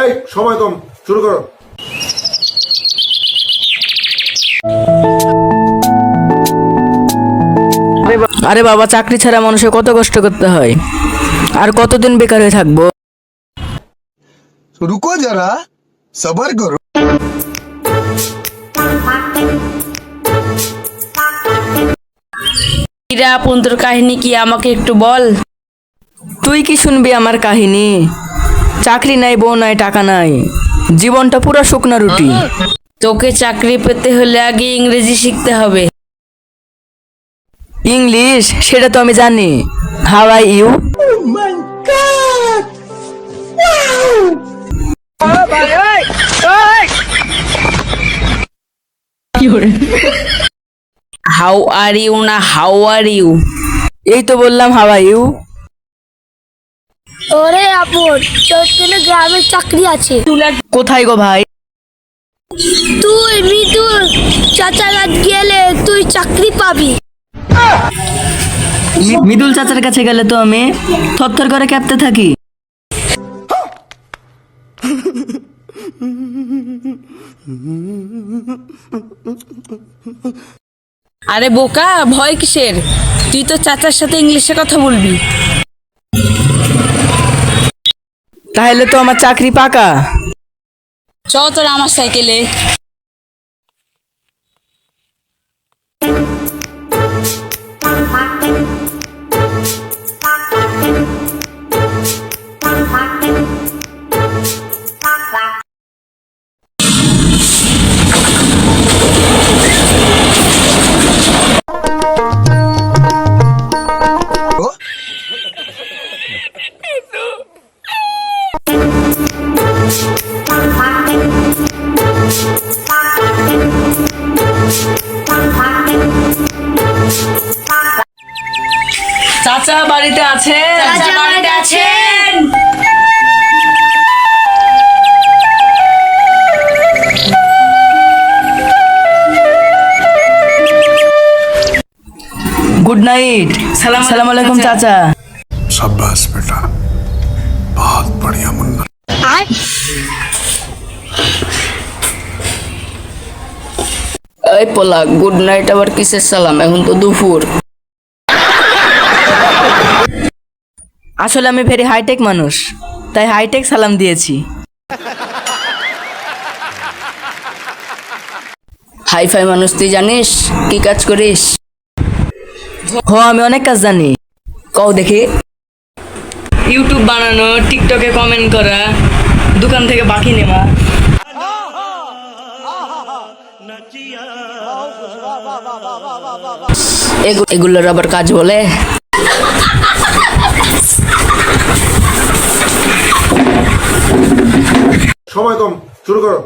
এই সময় কম শুরু করো। আরে বাবা চাকরি ছাড়া মানুষের কত কষ্ট করতে হয়? আর কতদিন বেকার হয়ে থাকব? রুকো যারা সবার করো ইরা পুন্তর কাহিনী কি আমাকে একটু বল? তুই কি শুনবি আমার কাহিনী? চাকরি নাই বউ নাই টাকা নাই। জীবনটা পুরো শুকনা রুটি। তোকে চাকরি পেতে হলে আগে ইংরেজি শিখতে হবে। ইংলিশ? সেটা তো আমি জানি। How I you how are you না হাউ আর ইউ এই তো বললাম হাউ আই ইউ ওরে আপন তোর জন্য গ্রামের চাকরি আছে। কোথায় গো ভাই? তুই মৃদুল চাচা কাজ গেলে তুই চাকরি পাবি। মিদুল চাচার কাছে গেলে তো আমি থরথর করে ক্যাপতে থাকি। আরে বোকা ভয় কিসের? তুই তো চাচার সাথে ইংলিশে কথা বলবি। তাহলে তো আমার চাকরি পাকা। চ তোর আমার সাইকেলে। চাচা বাড়িতে আছে চাচা বাড়িতে আছেন। গুড নাইট সালাম সালাম আলাইকুম চাচা। সাব্বাস বেটা। বহুত বড়িয়া মুন্না। এই পোলা গুড নাইট আবার কিসের সালাম? এখন তো দুপুর। আসলে আমি ভেরি হাইটেক মানুষ তাই হাইটেক সালাম দিয়েছি। হাই ফাই মানুষ তুই জানিস? কি কাজ করিস? হ আমি অনেক কাজ জানি। কও দেখি। ইউটিউব বানানো টিকটকে কমেন্ট করা দোকান থেকে বাকি নেওয়া। এগুলোর আবার কাজ বলে। সময় কম শুরু করো।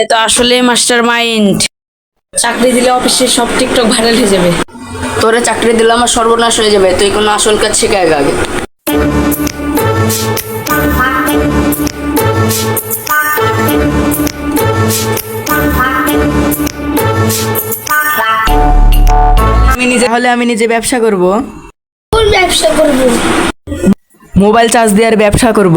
এ তো আসলে মাস্টার মাইন্ড। চাকরি দিলে অফিসে সব টিকটক ভাইরাল হয়ে যাবে। তোরে চাকরি দিলে আমার সর্বনাশ হয়ে যাবে তুই কোনো আসল কাজ শেখায় আগে। আমি নিজে হলে আমি নিজে ব্যবসা করব? কোন ব্যবসা করব? মোবাইল চার্জ দেওয়ার ব্যবসা করব?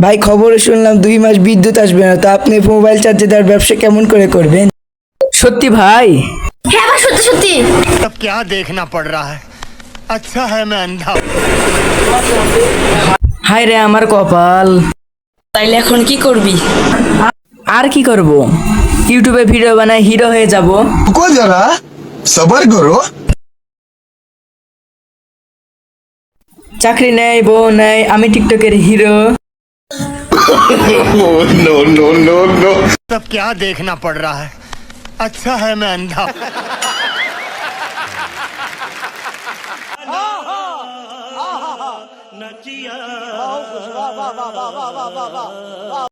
ভাই খবরে শুনলাম দুই মাস বিদ্যুৎ আসবে না তো আপনি মোবাইল চার্জে দেওয়ার ব্যবসা কেমন করে করবেন সত্যি ভাই হ্যাঁ ভাই সত্যি সত্যি अब क्या देखना पड़ रहा है अच्छा है मैं अंधा हूं। হায় রে আমার কপাল তাইলে এখন কি করবি আর কি করব ইউটিউবে ভিডিও বানায় হিরো হয়ে যাব रुको जरा सबर करो চাকরি নেই বউ নেই আমি টিকটকের হিরো तब क्या देखना पड़ रहा है? अच्छा है मैं अंधा। हूँ।